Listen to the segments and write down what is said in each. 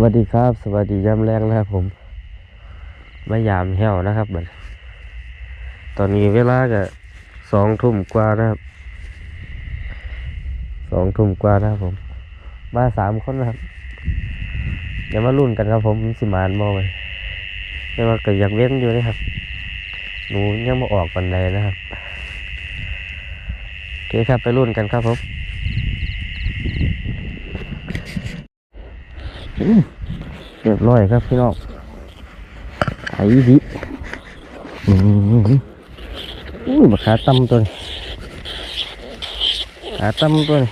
วัสดีครับ สวัสดียามแรงนะครับผมมายามแห้วนะครับบัดตอนนี้เวลาก็สองทุ่มกว่านะครับสองทุ่มกว่านะครับผม มาสามคนนะครับอย่ามารุ่นกันครับผมสิมานมอไปแต่ว่าก็อยากเว้นอยู่นะครับหนูยังมาออกปันใดนะครับโอเคครับไปรุ่นกันครับผม เรียบร้อยครับพี่น้องไอ้ดิอุ้ยบักขาตั้มตัวนี้ขาตั้มตัวนี้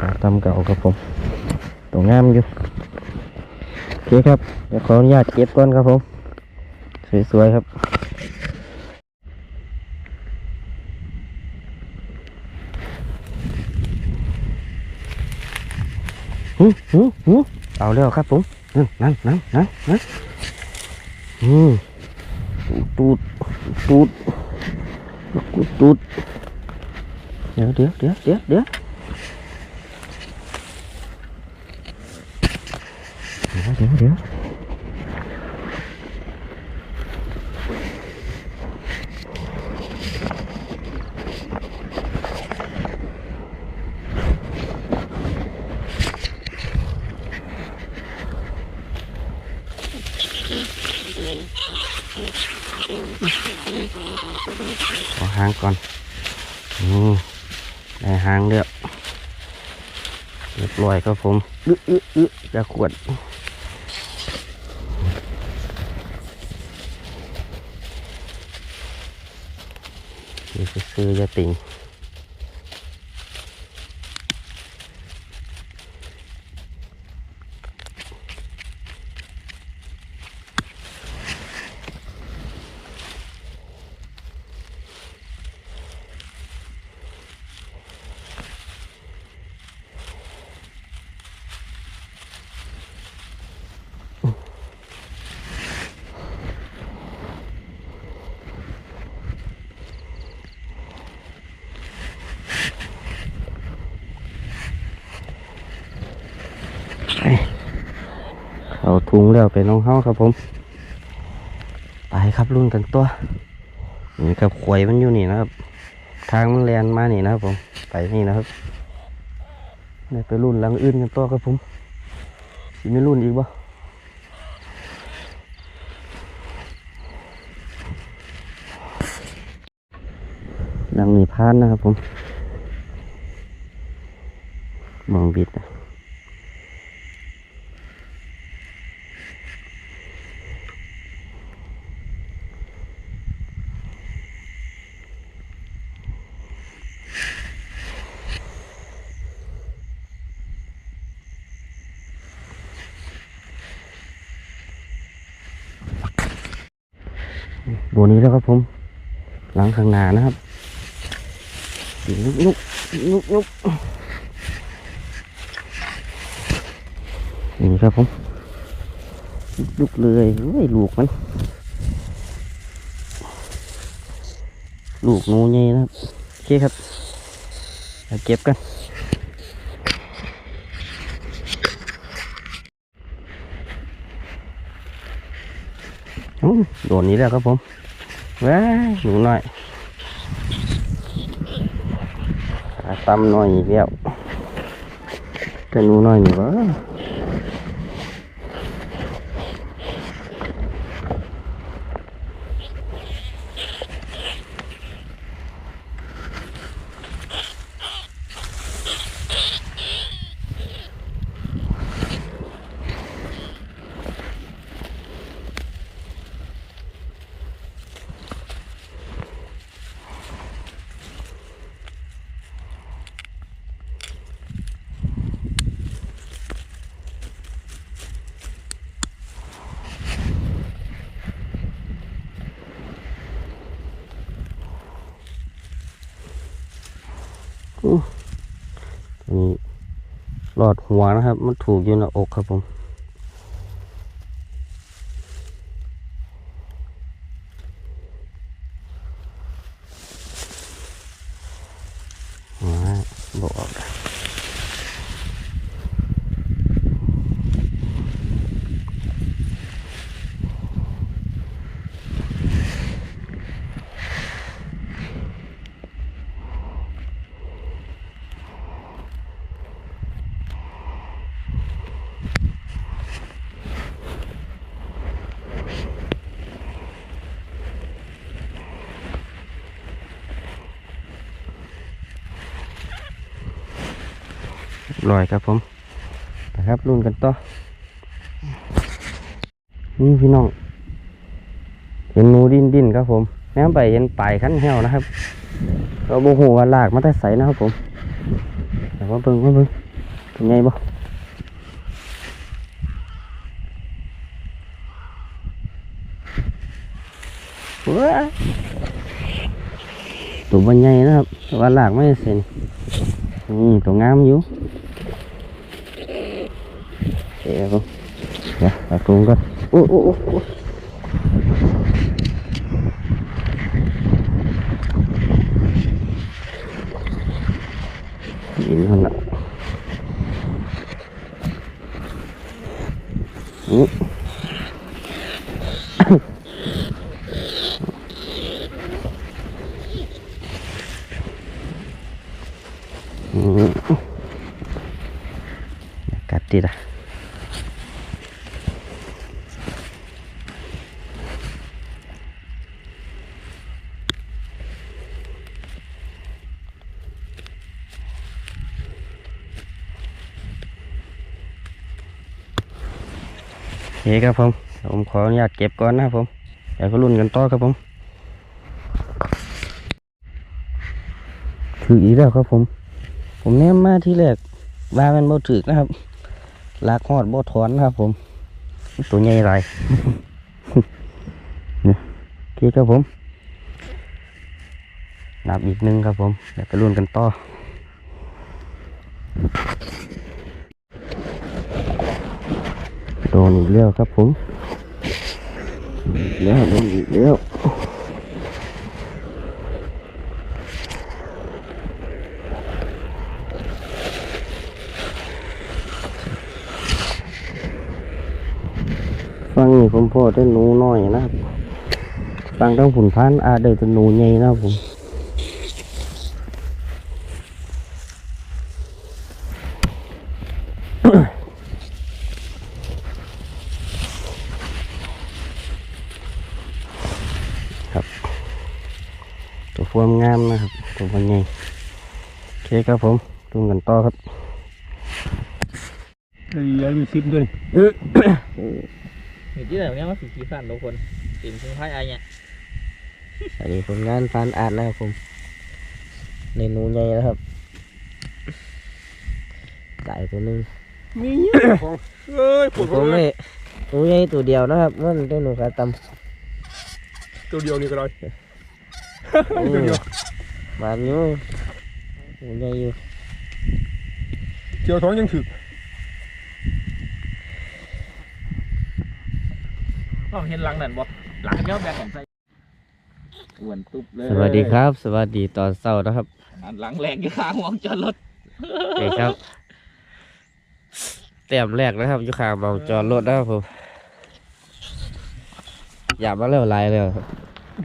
ขาตั้มเก่าครับผมตัวงามอยู่โอเคครับเดี๋ยวขออนุญาตเก็บก่อนครับผม สวยๆครับ หืมหืมหืม เอาแล้วครับผมนั่นนั่นนั่นนั่นนั่นอืมตูดตูดตูดตูดเดี๋ยวเดี๋ยวเดี๋ยวเดี๋ยวเดี๋ยวเดี๋ยวเดี๋ยว ขอหางก่อนอืมได้หางเรียบเรียบร้อยครับผมอึอึอึจะขวดนี่ซื้อจะติ่ง ถุงแล้วไปน้องเฮาครับผมไปครับรุ่นกันตัวนี่ครับขวยมันอยู่นี่นะครับ ทางมันแลนมานี่นะครับผมไปนี่นะครับได้ไปรุ่นลังอื่นกันตัวครับผมสิไม่รุ่นอีกบ่ลังนี้พานนะครับผมมองบิดนะ บัวนี้แล้วครับผม หลังข้างหน้านะครับลุกลุกลุกลุกนี่ครับผมลุกเลยเฮ้ยลูกมัน ลูกหนูใหญ่นะครับโอเคครับเอาเก็บกันโดนนี้แล้วครับผม Đấy, đủ loại. À, Tâm nói gì đeo Trên nó nói gì vỡ หลอดหัวนะครับ มันถูกอยู่ในอกครับผมบอกออก ลอยครับผมนะครับรุ่นกันต่อนี่พี่น้อง เห็นหนูดิ้นดิ้นครับผมแม่ไปเห็นปลายขั้นแห้วนะครับเราโมโหว่าลากมาแต่ใสนะครับผมแต่ว่าเบิ่งว่าเบิ่งเป็นไงบ่ว้าตัวมันใหญ่นะครับต่ว่าลากไม่เสร็จนี่ตัวงามอยู่ เดี๋ยวผมเดี๋ยวตัดกรงก่อนโอ้โอ้โอ้โอ้หินมันละนี่อืมกัดติดอะ โอเคครับผม ผมขออนุญาตเก็บก่อนนะครับผมเดี๋ยวก็รุ่นกันต่อครับผมถืออีกแล้วครับผม ผมแนมมาที่แรกว่ามันบ่ถือนะครับลากหอดบ่ถอนนะครับ ผม ตัวใหญ่ไรเนี่ยโอเคครับผมนับอีกหนึงครับผมเดี๋ยวไปรุ่นกันต่อ โดนอีกแล้วครับผมอีกแล้วโดนอีกแล้วฟังนี่ผมพอได้หนูน้อยนะครับฟังต้องผุนพันอาจได้แต่หนูใหญ่นะครับผม ตัวฟวมงามนะครับตัวมันใหญ่โอเคครับผมรุ่นกันต่อครับเอ้ยยังมีซิปด้วยเห็นที่ไหนเนี่ยว่าสีขีสันทุกคนเป็นพึ่งพายไอเนี่ยอันนี้ผลงานฟานอาร์ตนะครับผมในหนูใหญ่นะครับตายตัวหนึงมีของเอ้ยปวดผหัวมเลเลยยหนูใหญ่ตัวเดียวนะครับมันได้หนูขาตตัวเดียวนี่ก็ได้ำตัวเดียวบานอยู่หนูใหญ่อยู่เจียวท้องยังถึกต้องเห็นหลังนั่นบ่หลังเนี้ยแบ่งกันใส่อ้วนตุ๊บเลยสวัสดีครับ สวัสดีตอนเช้านะครับอันหลังแรงอยู่ข้างวงจอดรถเอกครับเต็มแรกนะครับอยู่ข้างมองจอดรถนะครับผมอย่ามาเร็วลายเลยครับ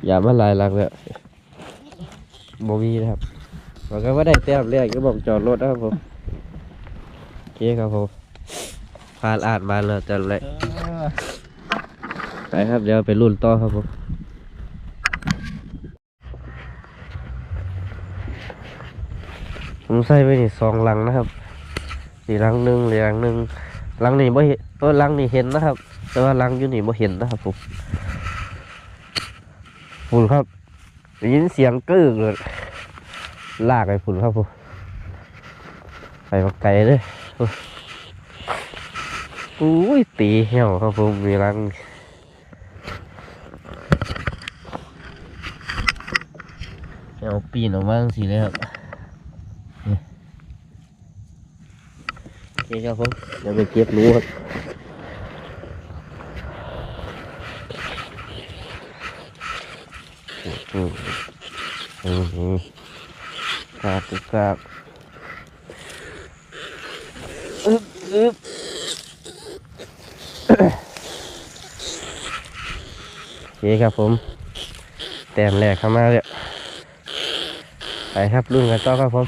อย่ามาลายหลักเลย โมมีนะครับมันก็ไม่ได้เต็มแรกก็บอกจอดรถนะครับผมโอเคครับผมผ่านอ่าดมาเลยจะเลยไปครับเดี๋ยวไปรุ่นต่อครับผมผมใส่ไว้นี่สองลังนะครับสี่ลังหนึ่งเหลังหนึ่งลังนี้บ่เห็นตัวลังนี้เห็นนะครับ แต่ว่าลังอยู่นี่บ่เห็นนะครับผมฝุ่นครับได้ยินเสียงกึกเลย ลากไปฝุ่นครับผมไปบักไก่เลยอุ้ยตีเหี่ยวครับผมมีลังเอาปีนออกมาสิเลยครับโอเคครับผมเดี๋ยวไปเก็บหนูครับอืมอืม กาครับอึบอึบโอเคครับผม แต้มแรกเข้ามาเลยไปครับรุ่นกันต่อครับผม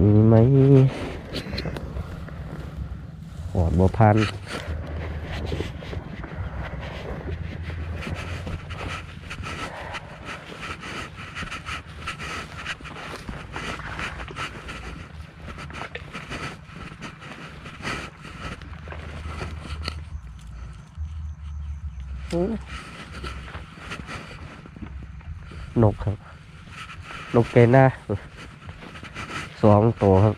มีไหมหอดบัวพันธุ์ นกครับนกเกน่าสองตัวครับ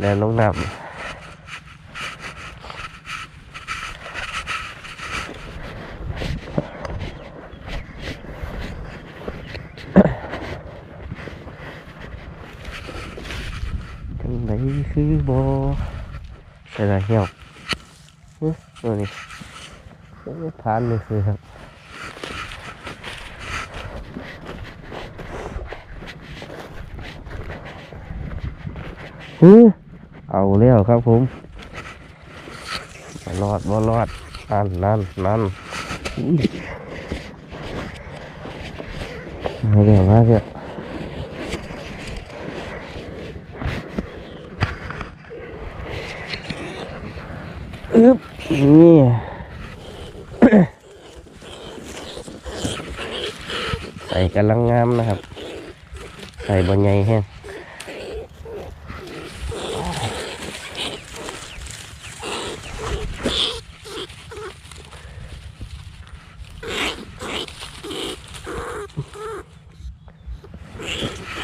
แล้วน้องนำจังไหนคือบอใส่ละเหี่ยวอื้อตัวนี้ โอ้ยผ่านเลยคือครับฮึเอาแล้วครับผมรอดบ่รอดนั่นนั่นนั่นมาเดี๋ยวมาเดี๋ยวอึ๊บนี่ ใส่กำลังงาม นะครับ ใส่บนใหญ่แห้ง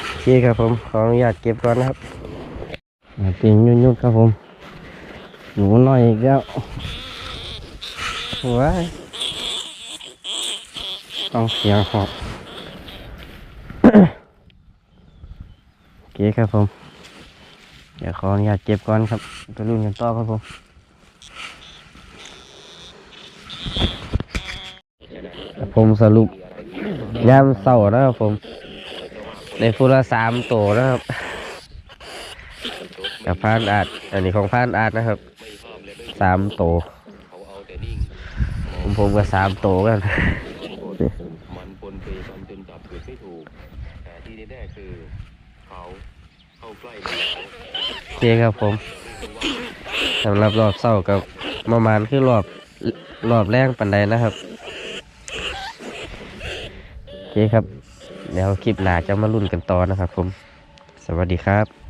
โอเคครับผม ขออนุญาตเก็บก่อนนะครับเป็นยุ่นๆครับผม หนูน้อยอีกแล้วว้ายต้องเสียงหอบ โอ เคครับผม เดี๋ยวขออนุญาตเก็บก่อนครับไปรุ่นกันต่อครับผมผมสรุปยามเสาร์นะครับผม ในฟุละสามตัวนะครับกับพานอาดอันนี้ของพานอาดนะครับสามตัวผมผมก็สามตัวกันมันปนเปกันจนจับจุดไม่ถูกแต่ที่แน่ๆคือ เขาเข้าใกล้มันแล้วโอเคครับผมสำหรับรอบเศร้ากับประมาณคือรอบรอบแรกปันใดนะครับโอเคครับ เดี๋ยวคลิปหน้าจะมาลุ้นกันต่อนะครับผม สวัสดีครับ